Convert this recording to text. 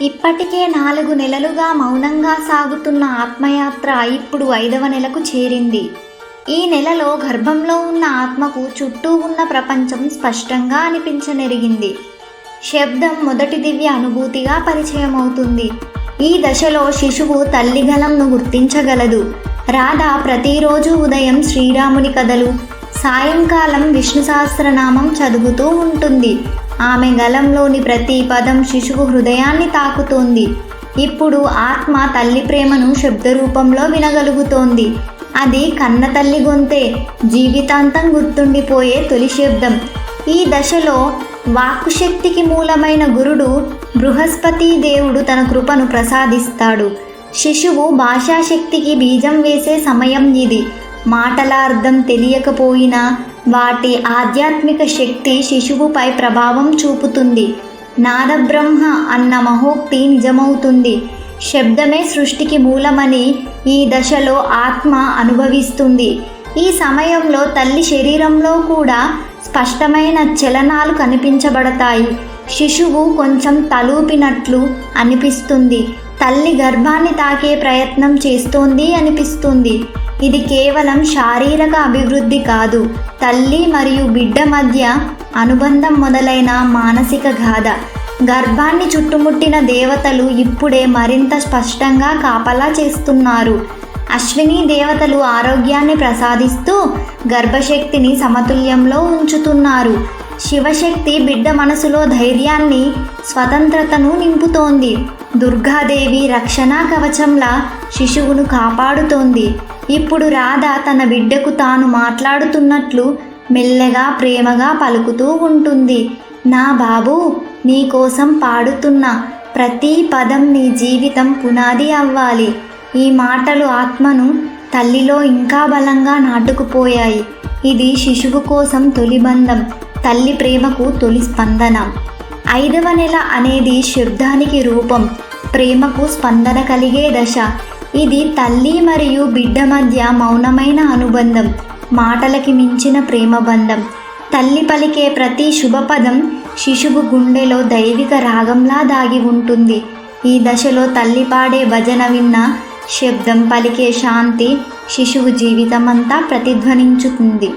ఇప్పటికే నాలుగు నెలలుగా మౌనంగా సాగుతున్న ఆత్మయాత్ర ఇప్పుడు ఐదవ నెలకు చేరింది. ఈ నెలలో గర్భంలో ఉన్న ఆత్మకు చుట్టూ ఉన్న ప్రపంచం స్పష్టంగా అనిపించనెరిగింది. శబ్దం మొదటి దివ్య అనుభూతిగా పరిచయం అవుతుంది ఈ దశలో శిశువు తల్లిగలంను గుర్తించగలదు. రాధ ప్రతిరోజు ఉదయం శ్రీరాముని కథలు సాయంకాలం విష్ణు సహస్రనామం చదువుతూ ఉంటుంది. ఆమె గలంలోని ప్రతి పదం శిశువు హృదయాన్ని తాకుతోంది. ఇప్పుడు ఆత్మ తల్లి ప్రేమను శబ్ద రూపంలో వినగలుగుతోంది. అది కన్న తల్లి గొంతే జీవితాంతం గుర్తుండిపోయే తొలి శబ్దం. ఈ దశలో వాక్కు శక్తికి మూలమైన గురుడు బృహస్పతి దేవుడు తన కృపను ప్రసాదిస్తాడు. శిశువు భాషాశక్తికి బీజం వేసే సమయం ఇది. మాటల అర్థం తెలియకపోయినా వాటి ఆధ్యాత్మిక శక్తి శిశువుపై ప్రభావం చూపుతుంది. నాదబ్రహ్మ అన్న మహోక్తి నిజమవుతుంది. శబ్దమే సృష్టికి మూలమని ఈ దశలో ఆత్మ అనుభవిస్తుంది. ఈ సమయంలో తల్లి శరీరంలో కూడా స్పష్టమైన చలనాలు కనిపించబడతాయి. శిశువు కొంచెం తలూపినట్లు అనిపిస్తుంది. తల్లి గర్భాన్ని తాకే ప్రయత్నం చేస్తోంది అనిపిస్తుంది. ఇది కేవలం శారీరక అభివృద్ధి కాదు. తల్లి మరియు బిడ్డ మధ్య అనుబంధం మొదలైన మానసిక గాథ. గర్భాన్ని చుట్టుముట్టిన దేవతలు ఇప్పుడే మరింత స్పష్టంగా కాపలా చేస్తున్నారు. అశ్విని దేవతలు ఆరోగ్యాన్ని ప్రసాదిస్తూ గర్భశక్తిని సమతుల్యంలో ఉంచుతున్నారు. శివశక్తి బిడ్డ మనసులో ధైర్యాన్ని స్వతంత్రతను నింపుతోంది. దుర్గాదేవి రక్షణా కవచంలా శిశువును కాపాడుతోంది. ఇప్పుడు రాధ తన బిడ్డకు తాను మాట్లాడుతున్నట్లు మెల్లగా ప్రేమగా పలుకుతూ ఉంటుంది. నా బాబు నీ కోసం పాడుతున్న ప్రతి పదం నీ జీవితం పునాది అవ్వాలి. ఈ మాటలు ఆత్మను తల్లిలో ఇంకా బలంగా నాటుకుపోయాయి. ఇది శిశువు కోసం తొలి బంధం తల్లి ప్రేమకు తొలి స్పందన. ఐదవ నెల అనేది శబ్దానికి రూపం ప్రేమకు స్పందన కలిగే దశ. ఇది తల్లి మరియు బిడ్డ మధ్య మౌనమైన అనుబంధం మాటలకి మించిన ప్రేమ బంధం తల్లి పలికే ప్రతి శుభపదం శిశువు గుండెలో దైవిక రాగంలా దాగి ఉంటుంది. ఈ దశలో తల్లి పాడే భజన విన్న శబ్దం పలికే శాంతి శిశువు జీవితమంతా ప్రతిధ్వనించుతుంది.